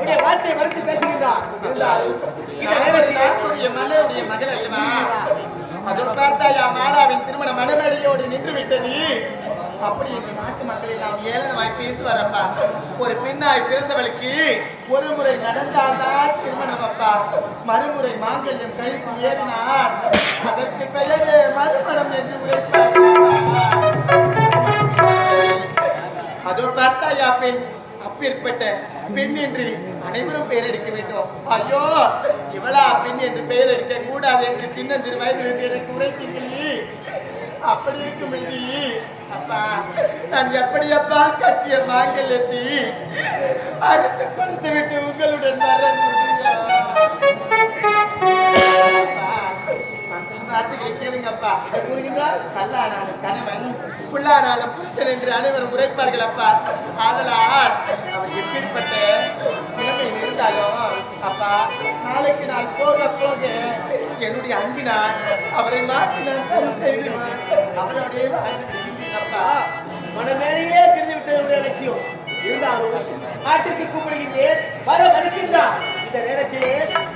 உடைய வார்த்தையை மறுத்து பேசுகின்றார். இந்த நேரத்தில் மகள் அல்லவா? அதோ பார்த்தாயா மாலாவின் திருமண மனமேடையோடு நின்று விட்டது அப்படி நாட்டு ஏளனமாய் பேசுவாரப்பா. ஒரு பெண்ணாய் பிறந்தவளுக்கு ஒரு முறை நடந்தால்தான் திருமணம் அப்பா. மறுமுறை மாங்கல்யம் கழித்து ஏறினார் அதற்கு பெயரே மறுமணம் என்று உரைப்பார். அதோ பார்த்தாயா பெண்? அப்பேற்பட்ட பெண் என்று அனைவரும் பெயர் எடுக்க வேண்டும். ஐயோ இவளா பெண் என்று பெயர் எடுக்க கூடாது என்று சின்ன சிறு வயதிலிருந்து எனக்கு உரைத்தீங்களே அப்படி இருக்கும் அப்பா நான் எப்படி அப்பா கட்டிய மாங்கல்யத்தை அறுத்து கொடுத்து விட்டு உங்களுடன் வர முடியும்? வார்த்தைகளை கேளுங்கப்பா. இதை கூறுகின்றால் கல்லானாலும் கணவன், புல்லானாலும் புருஷன் என்று அனைவரும் உரைப்பார்கள் அப்பா. ஆதலால் அவர் எப்பேற்பட்ட நிலைமையில் இருந்தாலும், அப்பா, நாளைக்கு நான் போக போக என்னுடைய அன்பினால் அவரை மாற்றி நான் சரி செய்து அவரோடே வாழ்ந்து விடுகின்றேன் அப்பா. மனமேலேயே தெரிந்து விட்டதனுடைய லட்சியம் இருந்தாலும் நாட்டுக்கு கூப்பிடுகின்றேன் வர வருகின்றார் இந்த நேரத்திலே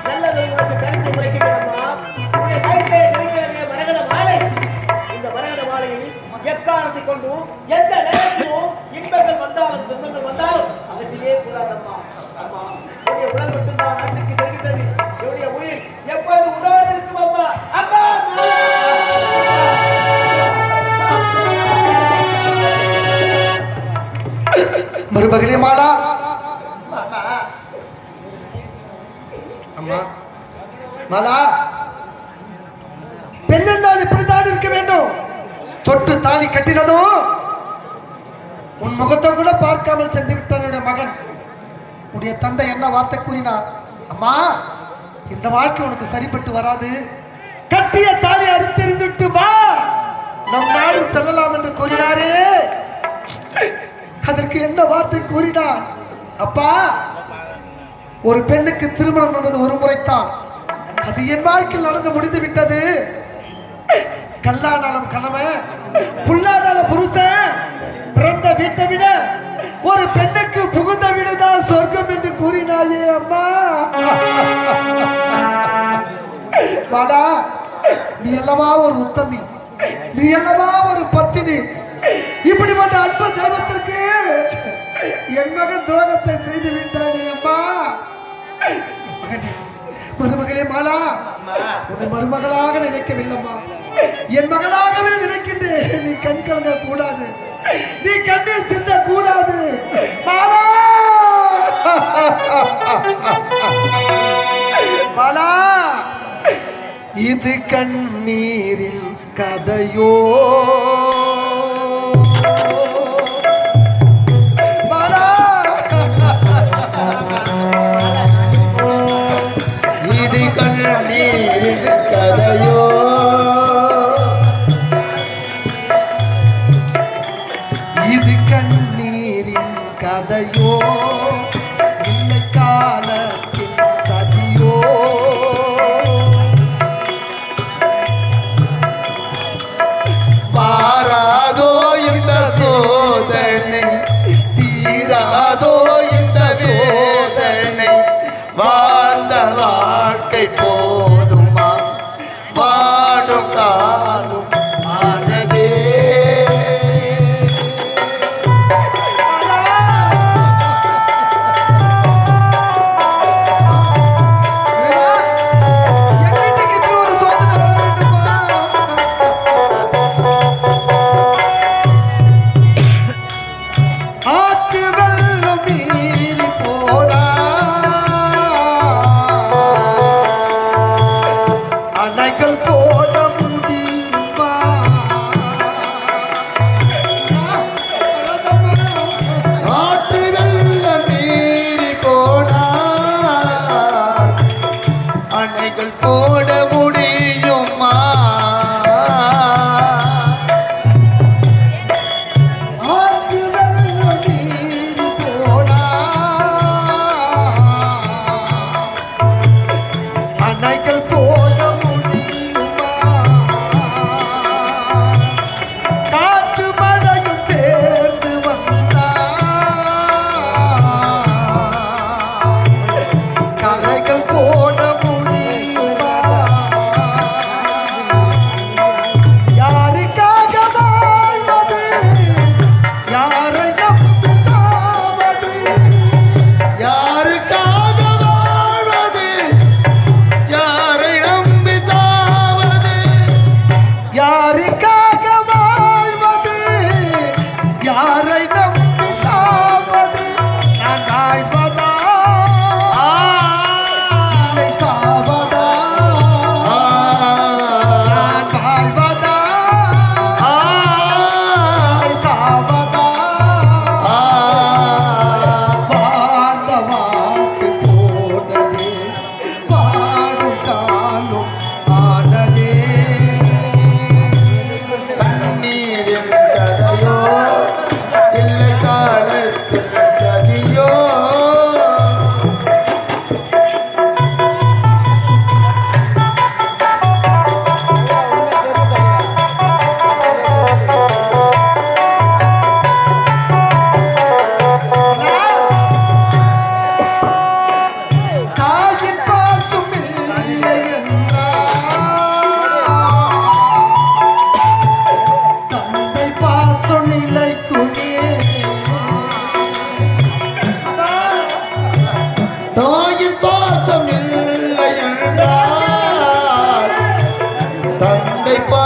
நல்லதை உனக்கு கருத்து உரைக்கின்றனம்மா எக்காரணத்தை கொண்டு எந்த நேரத்திலும் இன்பங்கள் வந்தாலும் துன்பங்கள் வந்தாலும் அகற்றியே கூடாதம்மா. அம்மா உன்னுடைய உடல் மட்டும்தான் நாட்டுக்கு என்னுடைய உயிர் உடல் இருக்கும் அம்மா? மாலா மாமா, அம்மா. மாலா பெண் என்றால் இப்படித்தான் இருக்க வேண்டும். தொட்டு தாலி கட்டினதும் உன் முகத்தை கூட பார்க்காமல் சென்று விட்டான் மகன். உடைய தந்தை என்ன வார்த்தை கூறினார்? அம்மா இந்த வாழ்க்கை உனக்கு சரிப்பட்டு வராது. கட்டிய தாலி அறுத்தெறிந்துட்டு வா. நம் நாடு செல்லலாம் என்று கூறினாரே. அதற்கு என்ன வார்த்தை கூறினார்? அப்பா ஒரு பெண்ணுக்கு திருமணம் என்பது ஒரு முறைத்தான். அது என் வாழ்க்கையில் நடந்து முடிந்து விட்டது. கல்லானாலும் கணவன் புல்லானாலும் புருஷன் பிறந்த வீட்டை விட ஒரு பெண்ணுக்கு புகுந்த வீடுதான் சொர்க்கம் என்று கூறினாயே அம்மா. வாடா நீ அல்லவா ஒரு உத்தமி? நீ அல்லவா ஒரு பத்தினி? இப்படிப்பட்ட அன்பு தெய்வத்திற்கு என் மகன் துரோகத்தை செய்து விட்டானே அம்மா. மகனே மருமகளே மாலா உன்னை மருமகளாக நினைக்கவில்லைம்மா. என் மகளாகவே நினைக்கின்றேன். நீ கண் கலங்க கூடாது. நீ கண்ணீர் சிந்த கூடாது. மாலா மாலா இது கண்ணீரின் கதையோ? கதையோ தந்தை பா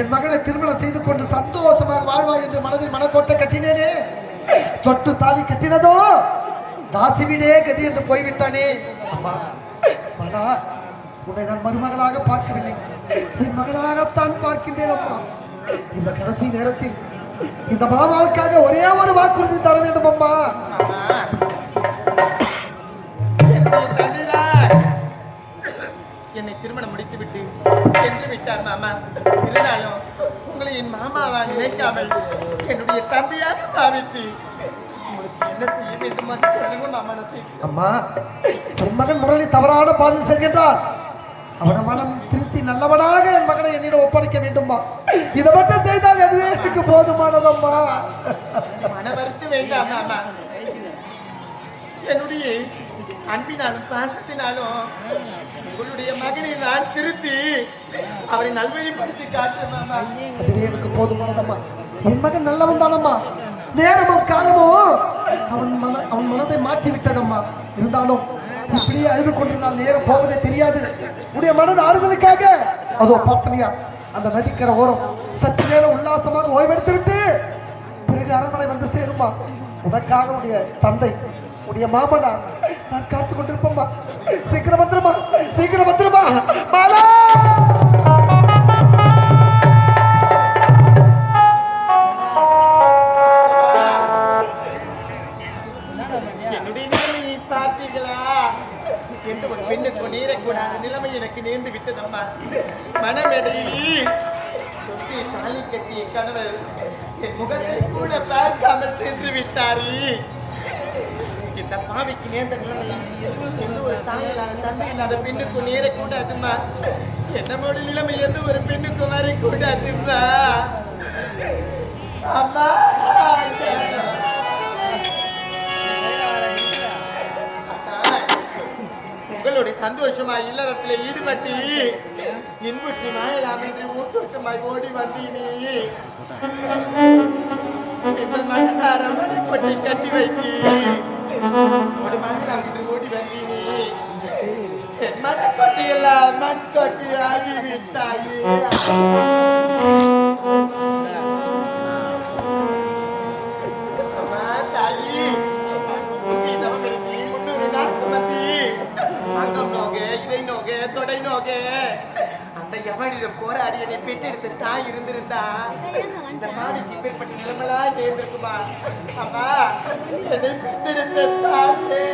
என் மகனை திருமணம் செய்து கொண்டு சந்தோஷமாக வாழ்வாய் என்று மனதில் மனக்கோட்டை கட்டினேனே. தொட்டு தாலி கட்டினதோ? தாசி வீடே கதி என்று போய்விட்டானே. அம்மா மகா உன்னை நான் மருமகளாக பார்க்கவில்லை. என் மகளாகத்தான் பார்க்கின்றேன் அம்மா. இந்த கடைசி நேரத்தில் இந்த மாமாவுக்காக ஒரே ஒரு வாக்குறுதி தர வேண்டும் அம்மா. என்னை திருமணம் முடித்து விட்டு சென்று விட்டார் மாமா. இருந்தாலும் உங்களை என் மாமாவா நினைக்காமல் என்னுடைய தந்தையாக பாவித்து என்ன செய்ய வேண்டும் சொல்லுங்க மாமா. அம்மா என் மகன் முரளி தவறான பாதையில் செல்கின்றான். அவன மனம் திருத்தி நல்லவனாக என் மகனை என்னிடம் ஒப்படைக்க வேண்டுமா இதை மட்டும் செய்தால் அதுவே எனக்கு போதுமானதம்மா. மன வருத்த வேண்டாம் என்னுடைய அன்பினாலும் பாசத்தினாலும் உங்களுடைய மகனை நான் திருத்தி அவரை நல்வழிப்படுத்தி காட்டுறேன் மாமா அதுவே எனக்கு போதுமானதம்மா. என் மகன் நல்லவன் தானம்மா. நேரமும் காலமும் அவன் மன அவன் மனதை மாற்றி விட்டதம்மா இருந்தாலும் இப்படியே அழுது கொண்டிருந்தால் நேரம் போவதே தெரியாது. உடைய மனது ஆறுதலுக்காக. அதோ பார்த்தனியா அந்த நதிக்கரை ஓரம் சற்று நேரம் உல்லாசமாக ஓய்வெடுத்து விட்டு பிறகு அரண்மனை வந்து சேருமா உனக்காக உடைய தந்தை உடைய மாமனா நான் காத்து கொண்டிருப்போம்மா சீக்கிரம் வந்துருமா சீக்கிரம் வந்துருமா மாலா! அவர் முகத்தை கூட பார்க்காமல் சென்று விட்டாரே. இந்த பாவிக்கு நேர்ந்த நிலைமை எந்த ஒரு தாங்களான தந்தை இல்லாத பெண்ணுக்கு நேரக்கூடாதுமா? என்னமோட நிலைமை? எந்த ஒரு பெண்ணுக்கும் வரக்கூடாதும்மா அம்மா உங்களுடைய சந்தோஷமா இல்லறத்துல ஈடுபட்டு இன்புற்று மாயலாம் என்று ஓடி வந்தீனே இந்த மனதாரம் பட்டி கட்டி வைத்து ஒரு மாயலாம் ஓடி வந்தீனே என் மனக்கொட்டி எல்லாம் மண்கொட்டி ஆகிவிட்டாயே முன்னூறு நாள் சுமத்தி அங்கம் இதை நோகே தொடை நோகே எவனிடம் போராடி என்னை பெற்றெடுத்த தாய் இருந்திருந்தா? இந்த மாவிக்கு பேர்பட்ட நிலைமலா சேர்ந்திருக்குமா அம்மா என்னை பெற்றெடுத்த தாயே